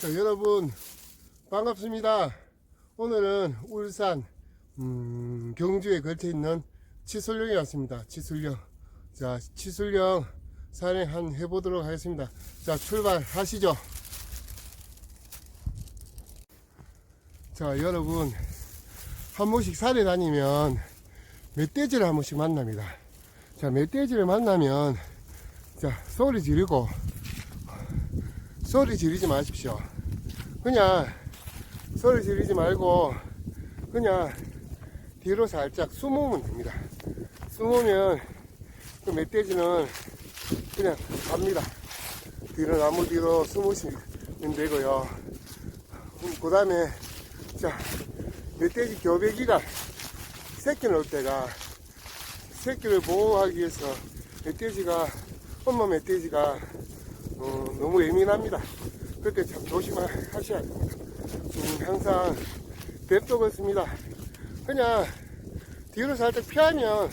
자, 여러분 반갑습니다. 오늘은 울산 음, 경주에 걸쳐 있는 치술령에 왔습니다. 치술령. 자, 치술령 산행 한 해보도록 하겠습니다. 자, 출발하시죠. 자, 여러분 한 번씩 산에 다니면 멧돼지를 한 번씩 만납니다. 자, 멧돼지를 만나면 자, 소리 지르고 소리 지르지 마십시오. 그냥 소리 지르지 말고 그냥 뒤로 살짝 숨으면 됩니다. 숨으면 그 멧돼지는 그냥 갑니다. 뒤로 나무 뒤로 숨으시면 되고요. 그 다음에 자 멧돼지 교배기가 새끼 넣을 때가 새끼를 보호하기 위해서 멧돼지가 엄마 멧돼지가 어, 너무 예민합니다. 그때 참 조심하셔야 됩니다. 음, 항상 뱀도 그렇습니다. 그냥 뒤로 살짝 피하면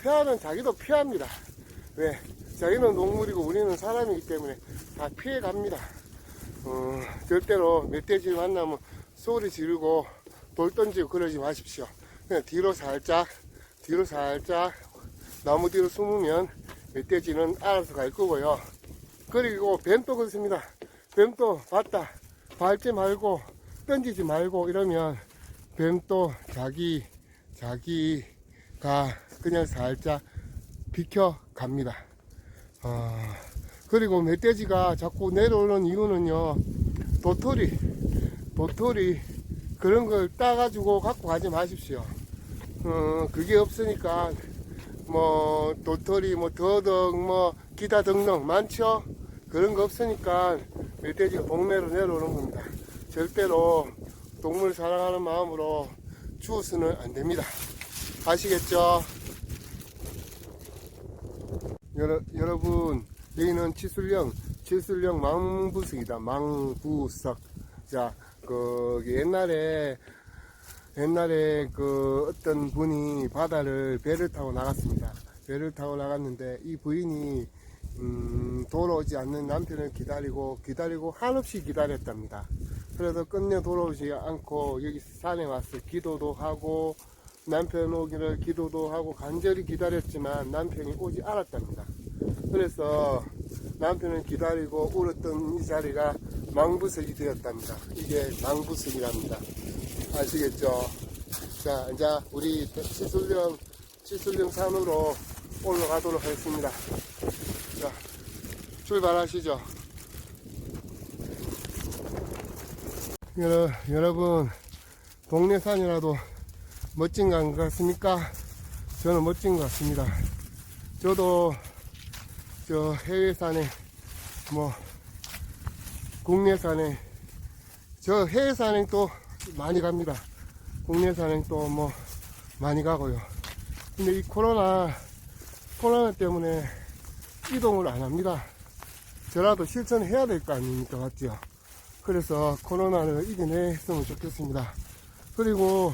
피하면 자기도 피합니다. 왜? 자기는 동물이고 우리는 사람이기 때문에 다 피해 갑니다. 어, 절대로 멧돼지를 만나면 소리 지르고 돌 던지고 그러지 마십시오. 그냥 뒤로 살짝, 뒤로 살짝 나무 뒤로 숨으면 멧돼지는 알아서 갈 거고요. 그리고 뱀도 그렇습니다. 뱀도 봤다. 밟지 말고 던지지 말고 이러면 뱀도 자기 자기가 그냥 살짝 비켜 갑니다. 어, 그리고 멧돼지가 자꾸 내려오는 이유는요. 도토리 도토리 그런 걸 따가지고 갖고 가지 마십시오. 어, 그게 없으니까 뭐 도토리 뭐 더덕 뭐 기타 등등 많죠. 그런 거 없으니까 멧돼지가 동네로 내려오는 겁니다. 절대로 동물 사랑하는 마음으로 주워서는 안 됩니다. 아시겠죠? 여러, 여러분, 여기는 치술령, 치술령 망부석이다. 망부석. 자, 그, 옛날에, 옛날에 그 어떤 분이 바다를 배를 타고 나갔습니다. 배를 타고 나갔는데 이 부인이 음, 돌아오지 않는 남편을 기다리고 기다리고 한없이 기다렸답니다. 그래서 끝내 돌아오지 않고 여기 산에 와서 기도도 하고 남편 오기를 기도도 하고 간절히 기다렸지만 남편이 오지 않았답니다. 그래서 남편을 기다리고 울었던 이 자리가 망부석이 되었답니다. 이게 망부석이랍니다. 아시겠죠? 자, 이제 우리 치술령, 치술령 산으로 올라가도록 하겠습니다. 자, 출발하시죠. 여러, 여러분, 동네 산이라도 멋진 것 같습니까? 저는 멋진 것 같습니다. 저도 저 해외 산에, 뭐, 국내 산에, 저 해외 산행 또 많이 갑니다. 국내 산행 또 뭐 많이 가고요. 근데 이 코로나, 코로나 때문에 이동을 안 합니다. 저라도 실천해야 될 거 아닙니까? 맞죠? 그래서 코로나를 이겨냈으면 좋겠습니다. 그리고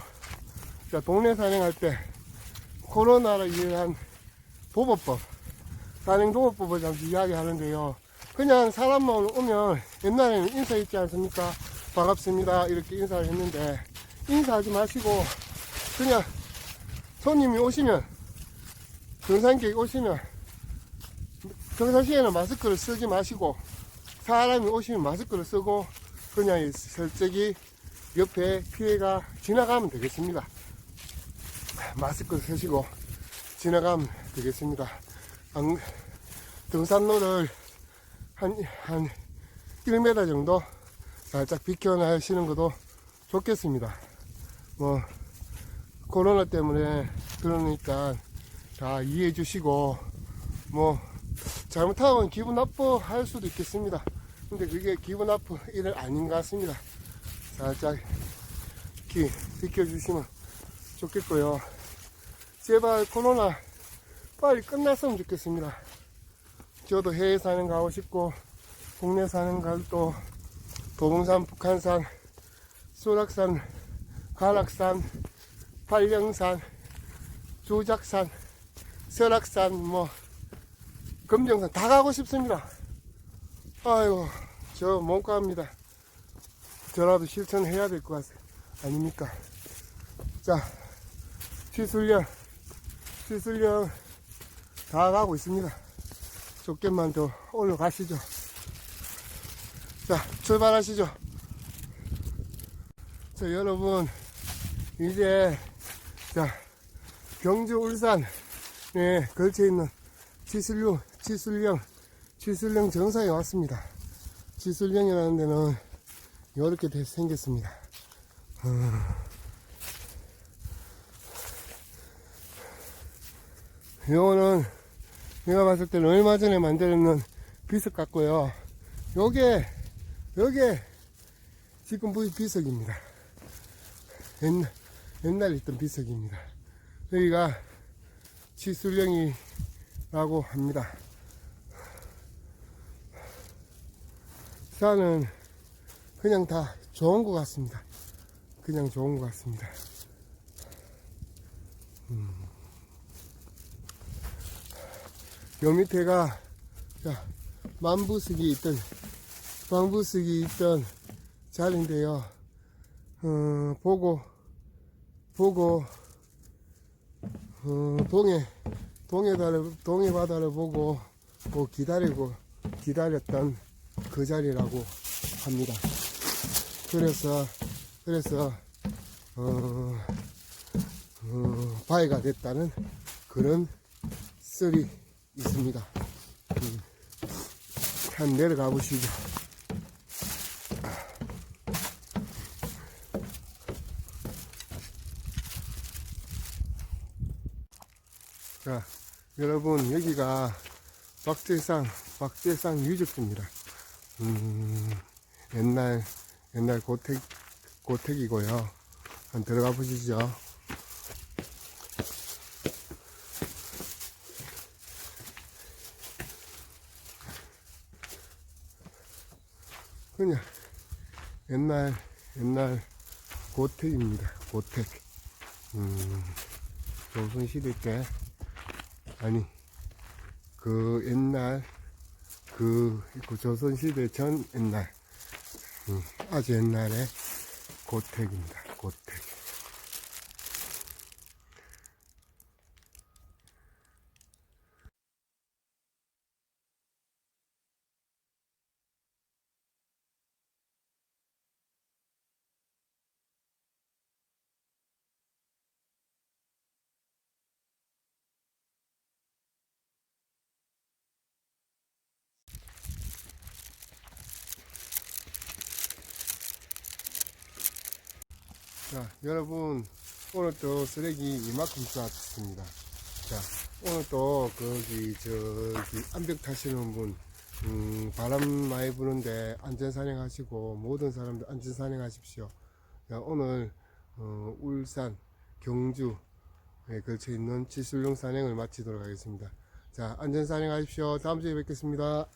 자, 동네 산행할 때 코로나를 위한 도보법, 산행 도보법을 잠시 이야기하는데요. 그냥 사람만 오면 옛날에는 인사했지 않습니까? 반갑습니다. 이렇게 인사를 했는데 인사하지 마시고 그냥 손님이 오시면 등산객이 오시면 평상시에는 마스크를 쓰지 마시고 사람이 오시면 마스크를 쓰고 그냥 설적이 옆에 피해가 지나가면 되겠습니다. 마스크를 쓰시고 지나가면 되겠습니다. 안- 등산로를 한, 한 1m 정도 살짝 비켜나시는 것도 좋겠습니다. 뭐, 코로나 때문에 그러니까 다 이해해 주시고, 뭐, 잘못하면 기분 나빠 할 수도 있겠습니다. 근데 그게 기분 나쁜 일은 아닌 것 같습니다. 살짝 기, 비켜주시면 좋겠고요. 제발 코로나 빨리 끝났으면 좋겠습니다. 저도 해외 사는 가고 싶고, 국내 사는 가도 도봉산, 북한산, 수락산, 가락산, 팔령산, 조작산, 설악산, 뭐, 금정산 다 가고 싶습니다. 아이고, 저못 갑니다. 저라도 실천해야 될 것 같, 아닙니까? 자, 시술령, 시술령 다 가고 있습니다. 조금만 더 올라가시죠. 자, 출발하시죠. 자, 여러분, 이제, 자, 경주 울산에 걸쳐 있는 치술령, 치술령, 치술령 정상에 왔습니다. 치술령이라는 데는 이렇게 돼- 생겼습니다. 어, 요거는 내가 봤을 때는 얼마 전에 만들었는 비석 같고요. 요게, 요게 지금 보이 비석입니다. 옛날, 옛날에 있던 비석입니다. 여기가 치술령이라고 합니다. 산은 그냥 다 좋은 것 같습니다. 그냥 좋은 것 같습니다. 음. 요 밑에가 자, 만부석이 있던 방부석이 있던 자리인데요. 어, 보고 보고 어, 동해 동해 바다를 동해 바다를 보고 뭐 기다리고 기다렸던 그 자리라고 합니다. 그래서 그래서 어, 어, 바위가 됐다는 그런 썰이 있습니다. 음, 한 내려가 보시죠. 자, 여러분 여기가 박제산 박제산 유적지입니다. 음, 옛날 옛날 고택 고택이고요. 한번 들어가 보시죠. 그냥 옛날 옛날 고택입니다. 고택. 음, 조선 시대 때 아니 그 옛날 그, 그 조선 시대 전 옛날 음, 아주 옛날에 고택입니다. 고택. 자, 여러분, 오늘 또 쓰레기 이만큼 쌓았습니다. 자, 오늘 또, 거기, 저기, 암벽 타시는 분, 음, 바람 많이 부는데 안전산행 하시고, 모든 사람들 안전산행 하십시오. 자, 오늘, 어, 울산, 경주에 걸쳐 있는 지술용 산행을 마치도록 하겠습니다. 자, 안전산행 하십시오. 다음 주에 뵙겠습니다.